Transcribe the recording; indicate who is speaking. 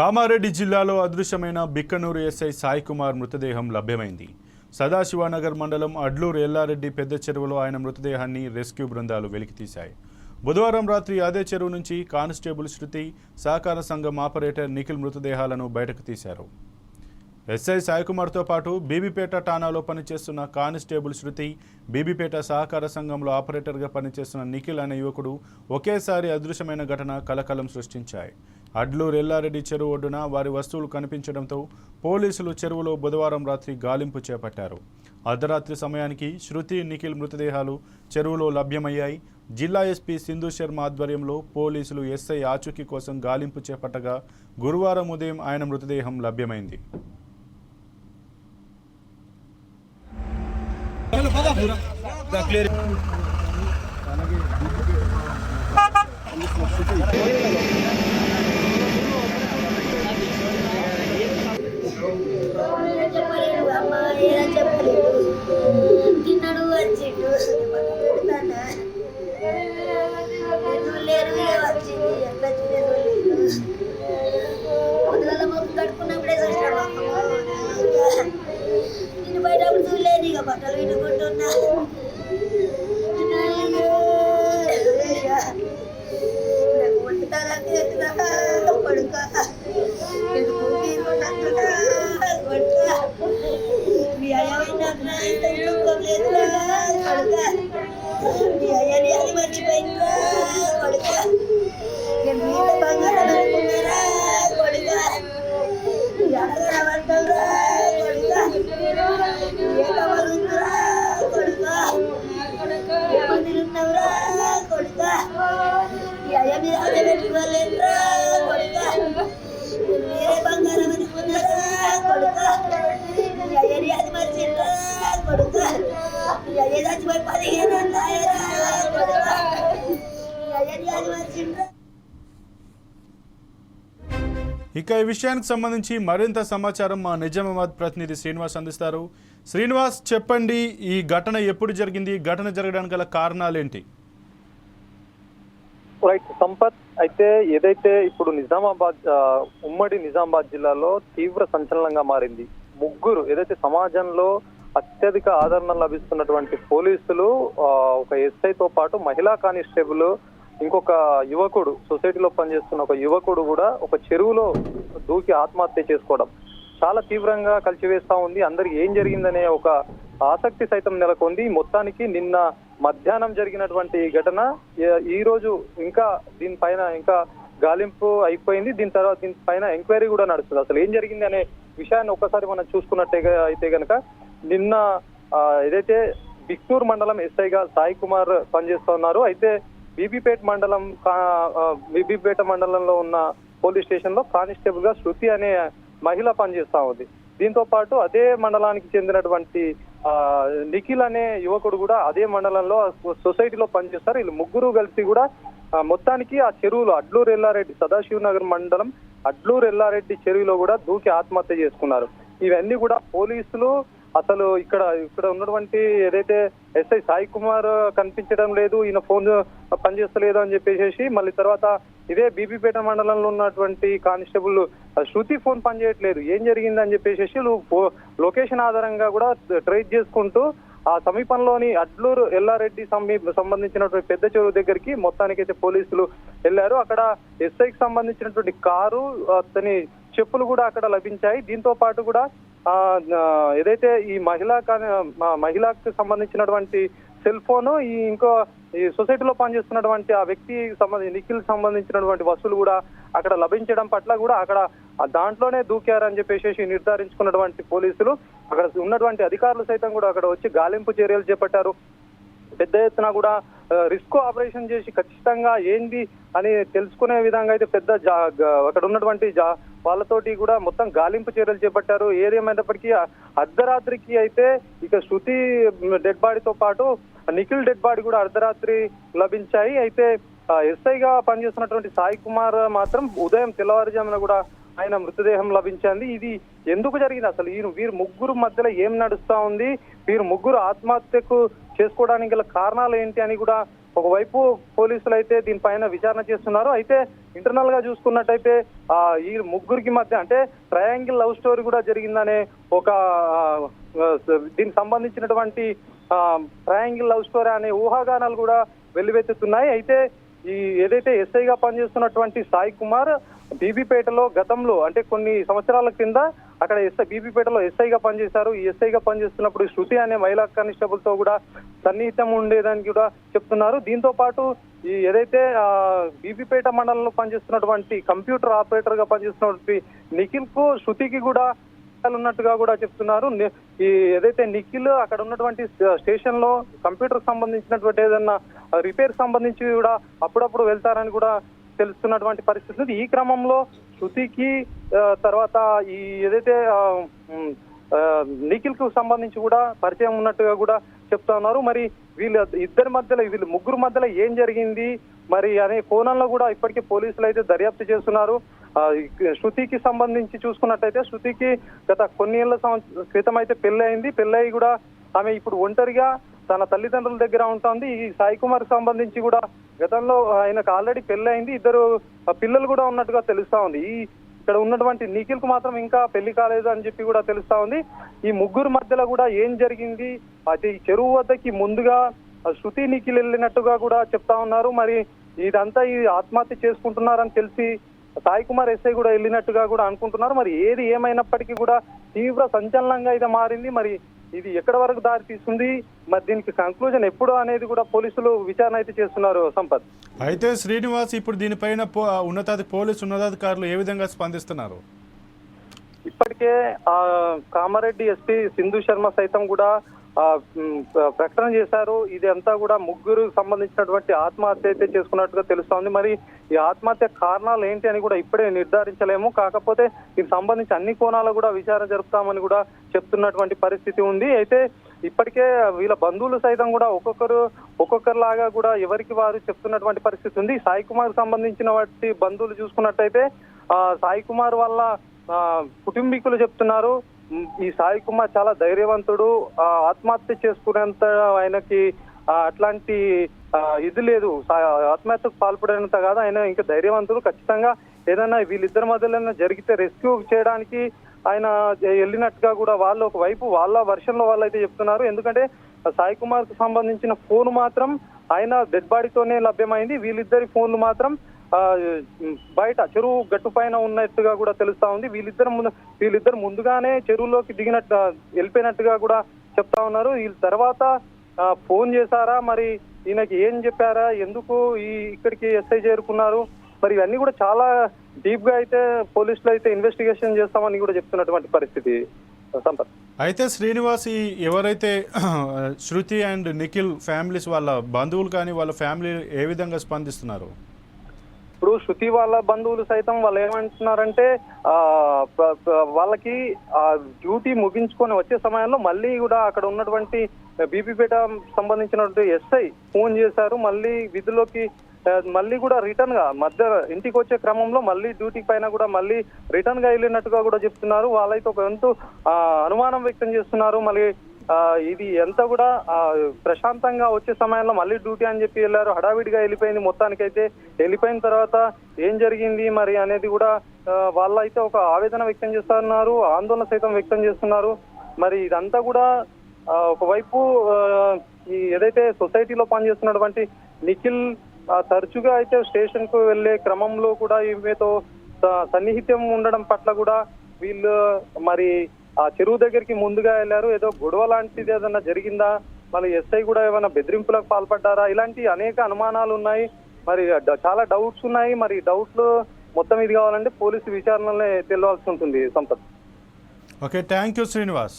Speaker 1: కామారెడ్డి జిల్లాలో అదృశ్యమైన బిక్కనూరు ఎస్ఐ సాయి కుమార్ మృతదేహం లభ్యమైంది. సదాశివనగర్ మండలం అడ్లూరు ఎల్లారెడ్డి పెద్ద చెరువులో ఆయన మృతదేహాన్ని రెస్క్యూ బృందాలు వెలికితీశాయి బుధవారం రాత్రి అదే చెరువు నుంచి కానిస్టేబుల్ శృతి సహకార సంఘం ఆపరేటర్ నిఖిల్ మృతదేహాలను బయటకు తీశారు. ఎస్ఐ సాయికుమార్తో పాటు బీబీపేట ఠాణాలో పనిచేస్తున్న కానిస్టేబుల్ శృతి బీబీపేట సహకార సంఘంలో ఆపరేటర్గా పనిచేస్తున్న నిఖిల్ అనే యువకుడు ఒకేసారి అదృశ్యమైన ఘటన కలకలం సృష్టించాయి. అడ్లూరు ఎల్లారెడ్డి చెరువు ఒడ్డున వారి వస్తువులు కనిపించడంతో పోలీసులు చెరువులో బుధవారం రాత్రి గాలింపు చేపట్టారు. అర్ధరాత్రి సమయానికి శృతి నిఖిల్ మృతదేహాలు చెరువులో లభ్యమయ్యాయి. జిల్లా ఎస్పీ సింధు శర్మ ఆధ్వర్యంలో పోలీసులు ఎస్ఐ ఆచూకీ కోసం గాలింపు చేపట్టగా గురువారం ఉదయం ఆయన మృతదేహం లభ్యమైంది.
Speaker 2: చెప్పలేడు ఇక
Speaker 1: ఈ విషయానికి సంబంధించి మరింత సమాచారం మా నిజామాబాద్ ప్రతినిధి శ్రీనివాస్ అందిస్తారు. శ్రీనివాస్ చెప్పండి ఈ ఘటన ఎప్పుడు జరిగింది? ఘటన జరగడానికి గల కారణాలేంటి?
Speaker 3: రైట్ సంపత్ అయితే ఏదైతే ఇప్పుడు నిజామాబాద్ ఉమ్మడి నిజామాబాద్ జిల్లాలో తీవ్ర సంచలనంగా మారింది. ముగ్గురు ఏదైతే సమాజంలో అత్యధిక ఆదరణ లభిస్తున్నటువంటి పోలీసులు ఒక ఎస్ఐతో పాటు మహిళా కానిస్టేబుల్ ఇంకొక యువకుడు సొసైటీలో పనిచేస్తున్న ఒక యువకుడు కూడా ఒక చెరువులో దూకి ఆత్మహత్య చేసుకోవడం. చాలా తీవ్రంగా కలిసివేస్తా ఉంది. అందరికి ఏం జరిగిందనే ఒక ఆసక్తి సైతం నెలకొంది. మొత్తానికి నిన్న మధ్యాహ్నం జరిగినటువంటి ఈ ఘటన ఈ రోజు ఇంకా దీనిపైన ఇంకా గాలింపు అయిపోయింది. దీని తర్వాత దీనిపైన ఎంక్వైరీ కూడా నడుస్తుంది. అసలు ఏం జరిగింది అనే విషయాన్ని ఒక్కసారి మనం చూసుకున్నట్టే అయితే కనుక నిన్న ఏదైతే బిక్నూర్ మండలం ఎస్ఐగా సాయి కుమార్ పనిచేస్తున్నారు అయితే బీబీపేట మండలం బీబీపేట మండలంలో ఉన్న పోలీస్ స్టేషన్లో కానిస్టేబుల్గా శృతి అనే మహిళ పనిచేస్తా ఉంది. దీంతో పాటు అదే మండలానికి చెందినటువంటి ఆ, నిఖిల్ అనే యువకుడు కూడా అదే మండలంలో సొసైటీలో పనిచేస్తారు. వీళ్ళు ముగ్గురు కలిసి కూడా మొత్తానికి ఆ చెరువులో అడ్లూరు ఎల్లారెడ్డి సదాశివనగర్ మండలం అడ్లూరు ఎల్లారెడ్డి చెరువులో కూడా దూకి ఆత్మహత్య చేసుకున్నారు. ఇవన్నీ కూడా పోలీసులు అసలు ఇక్కడ ఇక్కడ ఉన్నటువంటి ఏదైతే ఎస్ఐ సాయి కుమార్ కనిపించడం లేదు ఈయన ఫోన్ పనిచేస్తలేదు అని చెప్పేసి మళ్ళీ తర్వాత ఇదే బీబీపేట మండలంలో ఉన్నటువంటి కానిస్టేబుల్ శృతి ఫోన్ పనిచేయట్లేదు. ఏం జరిగింది అని చెప్పేసి లొకేషన్ ఆధారంగా కూడా ట్రేస్ చేసుకుంటూ ఆ సమీపంలోని అడ్లూరు ఎల్లారెడ్డి సమీప సంబంధించినటువంటి పెద్ద చెరువు దగ్గరికి మొత్తానికైతే పోలీసులు వెళ్ళారు. అక్కడ ఎస్ఐకి సంబంధించినటువంటి కారు అతని చెప్పులు కూడా అక్కడ లభించాయి. దీంతో పాటు కూడా ఏదైతే ఈ మహిళా మహిళకు సంబంధించినటువంటి సెల్ ఫోన్ ఈ ఇంకో ఈ సొసైటీలో పనిచేస్తున్నటువంటి ఆ వ్యక్తి సంబంధించి నిఖిల్ సంబంధించినటువంటి వస్తువులు కూడా అక్కడ లభించడం పట్ల కూడా అక్కడ దాంట్లోనే దూకారని చెప్పేసి నిర్ధారించుకున్నటువంటి పోలీసులు అక్కడ ఉన్నటువంటి అధికారులు సైతం కూడా అక్కడ వచ్చి గాలింపు చర్యలు చేపట్టారు. పెద్ద ఎత్తున కూడా రిస్క్ ఆపరేషన్ చేసి ఖచ్చితంగా ఏంది అని తెలుసుకునే విధంగా అయితే పెద్ద జా- అక్కడ ఉన్నటువంటి జా- వాళ్ళతోటి కూడా మొత్తం గాలింపు చర్యలు చేపట్టారు. ఏదేమైనప్పటికీ అర్ధరాత్రికి అయితే ఇక శృతి డెడ్ బాడీతో పాటు నిఖిల్ డెడ్ బాడీ కూడా అర్ధరాత్రి లభించాయి. అయితే ఎస్ఐగా పనిచేస్తున్నటువంటి సాయి కుమార్ మాత్రం ఉదయం తెల్లవారుజామున కూడా ఆయన మృతదేహం లభించింది. ఇది ఎందుకు జరిగింది? అసలు ఈ వీరు ముగ్గురు మధ్యలో ఏం నడుస్తా ఉంది? వీరు ముగ్గురు ఆత్మహత్యకు చేసుకోవడానికి గల కారణాలు ఏంటి అని కూడా ఒకవైపు పోలీసులు అయితే దీనిపైన విచారణ చేస్తున్నారు. అయితే ఇంటర్నల్గా చూసుకున్నట్టయితే ఆ ఈ ముగ్గురికి మధ్య అంటే ట్రయాంగిల్ లవ్ స్టోరీ కూడా జరిగిందనే ఒక దీనికి సంబంధించినటువంటి ట్రయాంగిల్ లవ్ స్టోరీ అనే ఊహాగానాలు కూడా వెల్లువెత్తుతున్నాయి. అయితే ఈ ఏదైతే ఎస్ఐగా పనిచేస్తున్నటువంటి సాయి కుమార్ బీబీపేటలో గతంలో అంటే కొన్ని సంవత్సరాల కింద అక్కడ ఎస్ఐ బీపీపేటలో ఎస్ఐగా పనిచేశారు. ఈ ఎస్ఐగా పనిచేస్తున్నప్పుడు శృతి అనే మహిళా కానిస్టేబుల్తో కూడా సన్నిహితం ఉండేదని కూడా చెప్తున్నారు. దీంతో పాటు ఈ ఏదైతే బీపీపేట మండలంలో పనిచేస్తున్నటువంటి కంప్యూటర్ ఆపరేటర్గా పనిచేస్తున్నటువంటి నిఖిల్కు శృతికి కూడా ఉన్నట్టుగా కూడా చెప్తున్నారు. ఈ ఏదైతే నిఖిల్ అక్కడ ఉన్నటువంటి స్టేషన్లో కంప్యూటర్ సంబంధించినటువంటి ఏదన్నా రిపేర్ సంబంధించి కూడా అప్పుడప్పుడు వెళ్తారని కూడా తెలుస్తున్నటువంటి పరిస్థితి ఈ క్రమంలో శృతికి తర్వాత ఈ ఏదైతే నిఖిల్కు సంబంధించి కూడా పరిచయం ఉన్నట్టుగా కూడా చెప్తా ఉన్నారు. మరి వీళ్ళ ఇద్దరి మధ్యలో వీళ్ళు ముగ్గురు మధ్యలో ఏం జరిగింది? మరి అనే కోణంలో కూడా ఇప్పటికే పోలీసులు అయితే దర్యాప్తు చేస్తున్నారు. శృతికి సంబంధించి చూసుకున్నట్టయితే శృతికి గత కొన్ని ఏళ్ళ క్రితం అయితే పెళ్ళయింది. అయింది పెళ్ళయి కూడా ఆమె ఇప్పుడు ఒంటరిగా తన తల్లిదండ్రుల దగ్గర ఉంటుంది. ఈ సాయి కుమార్ సంబంధించి కూడా గతంలో ఆయనకు ఆల్రెడీ పెళ్ళి అయింది ఇద్దరు పిల్లలు కూడా ఉన్నట్టుగా తెలుస్తా ఉంది. ఈ ఇక్కడ ఉన్నటువంటి నిఖిల్కు మాత్రం ఇంకా పెళ్ళి కాలేదు అని చెప్పి కూడా తెలుస్తా ఉంది. ఈ ముగ్గురు మధ్యలో కూడా ఏం జరిగింది? అది ఈ చెరువు వద్దకి ముందుగా శృతి నిఖిల్ వెళ్ళినట్టుగా కూడా చెప్తా ఉన్నారు. మరి ఇదంతా ఈ ఆత్మహత్య చేసుకుంటున్నారని తెలిసి సాయి కుమార్ ఎస్ఐ కూడా వెళ్ళినట్టుగా కూడా అనుకుంటున్నారు. మరి ఏది ఏమైనప్పటికీ కూడా తీవ్ర సంచలనంగా ఇది మారింది. మరి ఇది ఎక్కడ వరకు దారి తీస్తుంది? మరి దీనికి కంక్లూజన్ ఎప్పుడు అనేది కూడా పోలీసులు విచారణ అయితే చేస్తున్నారు సంపత్.
Speaker 1: అయితే శ్రీనివాస్ ఇప్పుడు దీనిపైన ఉన్నతాధి పోలీసు ఉన్నతాధికారులు ఏ విధంగా స్పందిస్తున్నారు?
Speaker 3: ఇప్పటికే ఆ కామారెడ్డి ఎస్పీ సింధు శర్మ సైతం కూడా ప్రకటన చేశారు. ఇది అంతా కూడా ముగ్గురు సంబంధించినటువంటి ఆత్మహత్య అయితే చేసుకున్నట్టుగా తెలుస్తోంది. మరి ఈ ఆత్మహత్య కారణాలు ఏంటి అని కూడా ఇప్పుడే నిర్ధారించలేము. కాకపోతే దీనికి సంబంధించి అన్ని కోణాలు కూడా విచారణ జరుపుతామని కూడా చెప్తున్నటువంటి పరిస్థితి ఉంది. అయితే ఇప్పటికే వీళ్ళ బంధువులు సైతం కూడా ఒక్కొక్కరు ఒక్కొక్కరిలాగా కూడా ఎవరికి వారు చెప్తున్నటువంటి పరిస్థితి ఉంది. సాయి కుమార్ సంబంధించిన వాటి బంధువులు చూసుకున్నట్టయితే ఆ సాయి కుమార్ వల్ల కుటుంబీకులు చెప్తున్నారు. ఈ సాయి కుమార్ చాలా ధైర్యవంతుడు ఆత్మహత్య చేసుకునేంత ఆయనకి అట్లాంటి ఇది లేదు. ఆత్మహత్యకు పాల్పడేంత కాదు ఆయన ఇంకా ధైర్యవంతుడు. ఖచ్చితంగా ఏదైనా వీళ్ళిద్దరి మధ్యలో జరిగితే రెస్క్యూ చేయడానికి ఆయన వెళ్ళినట్టుగా కూడా వాళ్ళు ఒక వైపు వాళ్ళ వర్షంలో వాళ్ళు అయితే చెప్తున్నారు. ఎందుకంటే సాయి కుమార్కు సంబంధించిన ఫోన్ మాత్రం ఆయన డెడ్ బాడీతోనే లభ్యమైంది. వీళ్ళిద్దరి ఫోన్లు మాత్రం బయట చెరువు గట్టు పైన ఉన్నట్టుగా కూడా తెలుస్తా ఉంది. వీళ్ళిద్దరు ముందు వీళ్ళిద్దరు ముందుగానే చెరువులోకి దిగినట్టు వెళ్ళిపోయినట్టుగా కూడా చెప్తా ఉన్నారు. వీళ్ళ తర్వాత ఫోన్ చేశారా? మరి ఈయనకి ఏం చెప్పారా? ఎందుకు ఈ ఇక్కడికి ఎస్ఐ చేరుకున్నారు? మరి ఇవన్నీ కూడా చాలా డీప్గా అయితే పోలీసులు అయితే ఇన్వెస్టిగేషన్ చేస్తామని కూడా చెప్తున్నటువంటి పరిస్థితి. సంపత్
Speaker 1: అయితే శ్రీనివాస్ ఎవరైతే శృతి అండ్ నిఖిల్ ఫ్యామిలీస్ వాళ్ళ బంధువులు కానీ వాళ్ళ ఫ్యామిలీ ఏ విధంగా స్పందిస్తున్నారు?
Speaker 3: ఇప్పుడు శృతి వాళ్ళ బంధువులు సైతం వాళ్ళు ఏమంటున్నారంటే వాళ్ళకి ఆ డ్యూటీ ముగించుకొని వచ్చే సమయంలో మళ్ళీ కూడా అక్కడ ఉన్నటువంటి బీపీపేట సంబంధించినటువంటి ఎస్ఐ ఫోన్ చేశారు. మళ్ళీ విధుల్లోకి మళ్ళీ కూడా రిటర్న్గా మధ్య ఇంటికి వచ్చే క్రమంలో మళ్ళీ డ్యూటీ పైన కూడా మళ్ళీ రిటర్న్గా వెళ్ళినట్టుగా కూడా చెప్తున్నారు. వాళ్ళైతే ఒక ఎంతో అనుమానం వ్యక్తం చేస్తున్నారు. మళ్ళీ ఇది ఎంత కూడా ప్రశాంతంగా వచ్చే సమయంలో మళ్ళీ డ్యూటీ అని చెప్పి వెళ్ళారు. హడావిడిగా వెళ్ళిపోయింది మొత్తానికైతే. వెళ్ళిపోయిన తర్వాత ఏం జరిగింది మరి అనేది కూడా వాళ్ళైతే ఒక ఆవేదన వ్యక్తం చేస్తున్నారు ఆందోళన సైతం వ్యక్తం చేస్తున్నారు. మరి ఇదంతా కూడా ఒకవైపు ఈ ఏదైతే సొసైటీలో పనిచేస్తున్నటువంటి నిఖిల్ తరచుగా అయితే స్టేషన్కు వెళ్ళే క్రమంలో కూడా ఈమెతో సన్నిహితం సన్నిహిత్యం ఉండడం పట్ల కూడా వీళ్ళు మరి ఆ చెరువు దగ్గరికి ముందుగా వెళ్ళారు. ఏదో గొడవ లాంటిది ఏదన్నా జరిగిందా? మరి ఎస్ఐ కూడా ఏమైనా బెదిరింపులకు పాల్పడ్డారా? ఇలాంటి అనేక అనుమానాలు ఉన్నాయి. మరి చాలా డౌట్స్ ఉన్నాయి. మరి డౌట్లు మొత్తం ఇది కావాలంటే పోలీసు విచారణలే తెలియాల్సి ఉంటుంది Sampath.
Speaker 1: Okay thank you Srinivas.